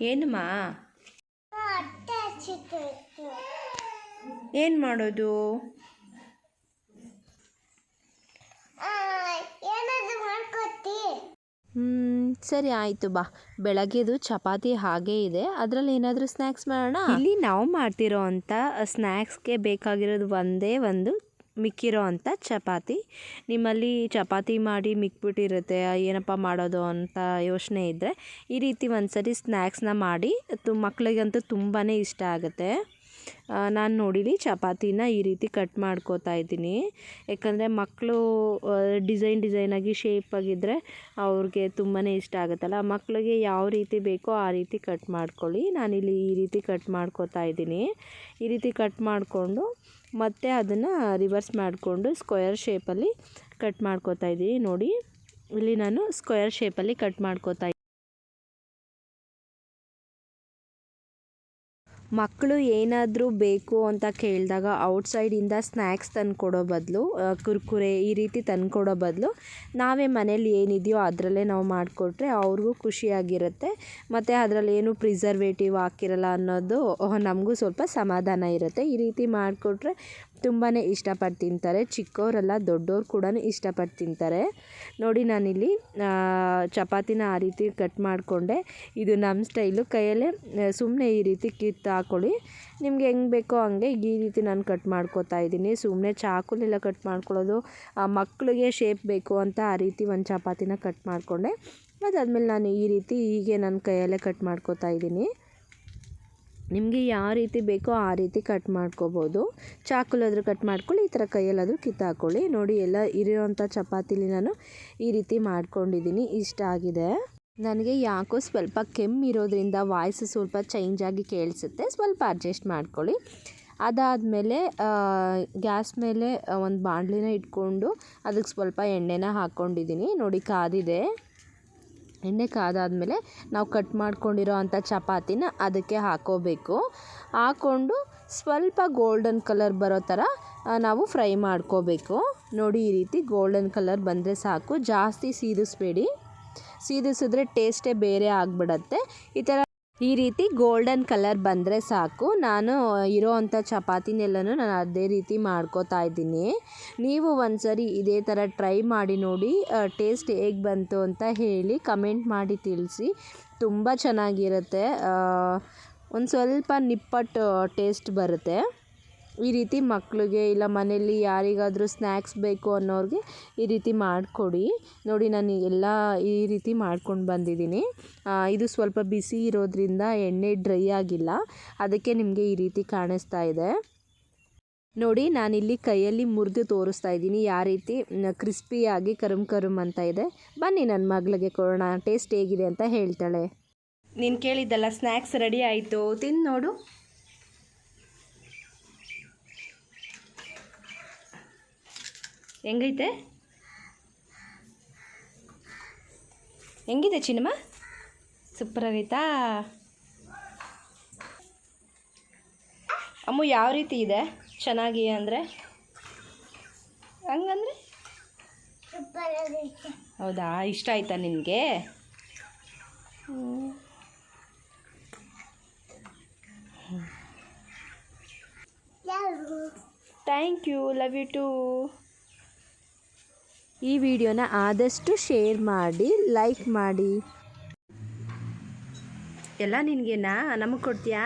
ಏನಮ್ಮ? ಏನು ಮಾಡೋದು? ಸರಿ ಆಯಿತು ಬಾ. ಬೆಳಗ್ಗೆದು ಚಪಾತಿ ಹಾಗೇ ಇದೆ. ಅದರಲ್ಲಿ ಏನಾದರೂ ಸ್ನ್ಯಾಕ್ಸ್ ಮಾಡೋಣ? ಇಲ್ಲಿ ನಾವು ಮಾಡ್ತಿರೋ ಅಂಥ ಸ್ನ್ಯಾಕ್ಸ್ಗೆ ಬೇಕಾಗಿರೋದು ಒಂದೇ ಒಂದು ಮಿಕ್ಕಿರೋ ಅಂಥ ಚಪಾತಿ. ನಿಮ್ಮಲ್ಲಿ ಚಪಾತಿ ಮಾಡಿ ಮಿಕ್ಬಿಟ್ಟಿರುತ್ತೆ, ಏನಪ್ಪ ಮಾಡೋದು ಅಂತ ಯೋಚನೆ ಇದ್ದರೆ ಈ ರೀತಿ ಒಂದ್ಸರಿ ಸ್ನ್ಯಾಕ್ಸ್ನ ಮಾಡಿ, ತು ಮಕ್ಕಳಿಗಂತೂ ತುಂಬಾ ಇಷ್ಟ ಆಗುತ್ತೆ. ನಾನು ನೋಡಿಲಿ ಚಪಾತಿನ ಈ ರೀತಿ ಕಟ್ ಮಾಡ್ಕೋತಾ ಇದ್ದೀನಿ. ಯಾಕಂದರೆ ಮಕ್ಕಳು ಡಿಸೈನ್ ಡಿಸೈನಾಗಿ ಶೇಪಾಗಿದ್ದರೆ ಅವ್ರಿಗೆ ತುಂಬಾ ಇಷ್ಟ ಆಗುತ್ತಲ್ಲ. ಮಕ್ಕಳಿಗೆ ಯಾವ ರೀತಿ ಬೇಕೋ ಆ ರೀತಿ ಕಟ್ ಮಾಡ್ಕೊಳ್ಳಿ. ನಾನಿಲ್ಲಿ ಈ ರೀತಿ ಕಟ್ ಮಾಡ್ಕೋತಾ ಇದ್ದೀನಿ. ಈ ರೀತಿ ಕಟ್ ಮಾಡಿಕೊಂಡು ಮತ್ತೆ ಅದನ್ನು ರಿವರ್ಸ್ ಮಾಡಿಕೊಂಡು ಸ್ಕ್ವೇರ್ ಶೇಪಲ್ಲಿ ಕಟ್ ಮಾಡ್ಕೋತಾ ಇದ್ದೀನಿ. ನೋಡಿ, ಇಲ್ಲಿ ನಾನು ಸ್ಕ್ವೇರ್ ಶೇಪಲ್ಲಿ ಕಟ್ ಮಾಡ್ಕೋತಾ ಮಕ್ಕಳು ಏನಾದರೂ ಬೇಕು ಅಂತ ಕೇಳಿದಾಗ ಔಟ್ಸೈಡಿಂದ ಸ್ನ್ಯಾಕ್ಸ್ ತಂದು ಕೊಡೋ ಬದಲು ಕುರ್ಕುರೆ ಈ ರೀತಿ ತಂದು ಕೊಡೋ ಬದಲು ನಾವೇ ಮನೇಲಿ ಏನಿದೆಯೋ ಅದರಲ್ಲೇ ನಾವು ಮಾಡಿಕೊಟ್ರೆ ಅವ್ರಿಗೂ ಖುಷಿಯಾಗಿರುತ್ತೆ. ಮತ್ತು ಅದರಲ್ಲಿ ಏನು ಪ್ರಿಸರ್ವೇಟಿವ್ ಹಾಕಿರಲ್ಲ ಅನ್ನೋದು ನಮಗೂ ಸ್ವಲ್ಪ ಸಮಾಧಾನ ಇರುತ್ತೆ. ಈ ರೀತಿ ಮಾಡಿಕೊಟ್ರೆ ತುಂಬಾ ಇಷ್ಟಪಟ್ಟು ತಿಂತಾರೆ. ಚಿಕ್ಕವರೆಲ್ಲ ದೊಡ್ಡವ್ರು ಕೂಡ ಇಷ್ಟಪಟ್ಟು ತಿಂತಾರೆ. ನೋಡಿ ನಾನಿಲ್ಲಿ ಚಪಾತಿನ ಆ ರೀತಿ ಕಟ್ ಮಾಡಿಕೊಂಡೆ. ಇದು ನಮ್ಮ ಸ್ಟೈಲು. ಕೈಯಲ್ಲೇ ಸುಮ್ಮನೆ ಈ ರೀತಿ ಕಿತ್ತು ಹಾಕ್ಕೊಳ್ಳಿ ನಿಮ್ಗೆ ಹೆಂಗೆ ಬೇಕೋ ಹಂಗೆ ಈ ರೀತಿ ನಾನು ಕಟ್ ಮಾಡ್ಕೊತಾ ಇದ್ದೀನಿ. ಸುಮ್ಮನೆ ಚಾಕುಲೆಲ್ಲ ಕಟ್ ಮಾಡ್ಕೊಳ್ಳೋದು ಮಕ್ಕಳಿಗೆ ಶೇಪ್ ಬೇಕು ಅಂತ ಆ ರೀತಿ ಒಂದು ಚಪಾತಿನ ಕಟ್ ಮಾಡಿಕೊಂಡೆ. ಅದಾದಮೇಲೆ ನಾನು ಈ ರೀತಿ ಹೀಗೆ ನನ್ನ ಕೈಯಲ್ಲೇ ಕಟ್ ಮಾಡ್ಕೊತಾ ಇದ್ದೀನಿ. ನಿಮಗೆ ಯಾವ ರೀತಿ ಬೇಕೋ ಆ ರೀತಿ ಕಟ್ ಮಾಡ್ಕೋಬೋದು. ಚಾಕುಲಾದರೂ ಕಟ್ ಮಾಡ್ಕೊಳ್ಳಿ, ಈ ಥರ ಕೈಯಲ್ಲಾದರೂ ಕಿತ್ತಾಕೊಳ್ಳಿ ನೋಡಿ, ಎಲ್ಲ ಇರೋವಂಥ ಚಪಾತಿಲಿ ನಾನು ಈ ರೀತಿ ಮಾಡ್ಕೊಂಡಿದ್ದೀನಿ. ಇಷ್ಟ ಆಗಿದೆ. ನನಗೆ ಯಾಕೋ ಸ್ವಲ್ಪ ಕೆಮ್ಮಿರೋದ್ರಿಂದ ವಾಯ್ಸ್ ಸ್ವಲ್ಪ ಚೇಂಜ್ ಆಗಿ ಕೇಳಿಸುತ್ತೆ. ಸ್ವಲ್ಪ ಅಡ್ಜಸ್ಟ್ ಮಾಡ್ಕೊಳ್ಳಿ. ಅದಾದಮೇಲೆ ಗ್ಯಾಸ್ ಮೇಲೆ ಒಂದು ಬಾಣಲಿನ ಇಟ್ಕೊಂಡು ಅದಕ್ಕೆ ಸ್ವಲ್ಪ ಎಣ್ಣೆನ ಹಾಕ್ಕೊಂಡಿದ್ದೀನಿ ನೋಡಿ, ಕಾದಿದೆ. ಎಣ್ಣೆ ಕಾದಾದಮೇಲೆ ನಾವು ಕಟ್ ಮಾಡ್ಕೊಂಡಿರೋ ಅಂಥ ಚಪಾತಿನ ಅದಕ್ಕೆ ಹಾಕೋಬೇಕು. ಹಾಕ್ಕೊಂಡು ಸ್ವಲ್ಪ ಗೋಲ್ಡನ್ ಕಲರ್ ಬರೋ ಥರ ನಾವು ಫ್ರೈ ಮಾಡ್ಕೋಬೇಕು. ನೋಡಿ ಈ ರೀತಿ ಗೋಲ್ಡನ್ ಕಲರ್ ಬಂದರೆ ಸಾಕು. ಜಾಸ್ತಿ ಸೀದಿಸ್ಬೇಡಿ. ಸೀದಿಸಿದ್ರೆ ಟೇಸ್ಟೇ ಬೇರೆ ಆಗಿಬಿಡತ್ತೆ. ಈ ಥರ ಈ ರೀತಿ ಗೋಲ್ಡನ್ ಕಲರ್ ಬಂದರೆ ಸಾಕು. ನಾನು ಇರೋ ಅಂಥ ಚಪಾತಿನೆಲ್ಲನೂ ನಾನು ಅದೇ ರೀತಿ ಮಾಡ್ಕೋತಾ ಇದ್ದೀನಿ. ನೀವು ಒಂದ್ಸರಿ ಇದೇ ಥರ ಟ್ರೈ ಮಾಡಿ ನೋಡಿ ಟೇಸ್ಟ್ ಹೇಗೆ ಬಂತು ಅಂತ ಹೇಳಿ ಕಮೆಂಟ್ ಮಾಡಿ ತಿಳಿಸಿ. ತುಂಬ ಚೆನ್ನಾಗಿರುತ್ತೆ. ಒಂದು ಸ್ವಲ್ಪ ನಿಪ್ಪಟ್ಟು ಟೇಸ್ಟ್ ಬರುತ್ತೆ. ಈ ರೀತಿ ಮಕ್ಕಳಿಗೆ ಇಲ್ಲ ಮನೆಯಲ್ಲಿ ಯಾರಿಗಾದರೂ ಸ್ನ್ಯಾಕ್ಸ್ ಬೇಕು ಅನ್ನೋರಿಗೆ ಈ ರೀತಿ ಮಾಡಿಕೊಡಿ. ನೋಡಿ, ನಾನು ಎಲ್ಲ ಈ ರೀತಿ ಮಾಡ್ಕೊಂಡು ಬಂದಿದ್ದೀನಿ. ಇದು ಸ್ವಲ್ಪ ಬಿಸಿ ಇರೋದ್ರಿಂದ ಎಣ್ಣೆ ಡ್ರೈ ಆಗಿಲ್ಲ. ಅದಕ್ಕೆ ನಿಮಗೆ ಈ ರೀತಿ ಕಾಣಿಸ್ತಾ ಇದೆ. ನೋಡಿ, ನಾನಿಲ್ಲಿ ಕೈಯಲ್ಲಿ ಮುರಿದು ತೋರಿಸ್ತಾ ಇದ್ದೀನಿ. ಯಾವ ರೀತಿ ಕ್ರಿಸ್ಪಿಯಾಗಿ ಕರುಮ್ ಕರುಮ್ ಅಂತ ಇದೆ. ಬನ್ನಿ, ನನ್ನ ಮಗಳಿಗೆ ಕೊಡೋಣ. ಟೇಸ್ಟ್ ಹೇಗಿದೆ ಅಂತ ಹೇಳ್ತಾಳೆ. ನೀನು ಕೇಳಿದ್ದಲ್ಲ ಸ್ನ್ಯಾಕ್ಸ್ ರೆಡಿ ಆಯಿತು. ತಿಂದು ನೋಡು. ಹೆಂಗೈತೆ? ಹೆಂಗಿದೆ ಚಿನ್ನಮ್ಮ ಸೂಪರ್ ಆಗೈತಾ? ಅಮ್ಮ ಯಾವ ರೀತಿ ಇದೆ? ಚೆನ್ನಾಗಿ ಅಂದರೆ? ಹಂಗಂದ್ರೆ? ಹೌದಾ? ಇಷ್ಟ ಆಯ್ತಾ ನಿನಗೆ? Thank you love you too. ಈ ವಿಡಿಯೋನ ಆದಷ್ಟು ಶೇರ್ ಮಾಡಿ ಲೈಕ್ ಮಾಡಿ. ಎಲ್ಲ ನಿನಗೇನಾ ನಮಗೆ ಕೊಡ್ತೀಯಾ?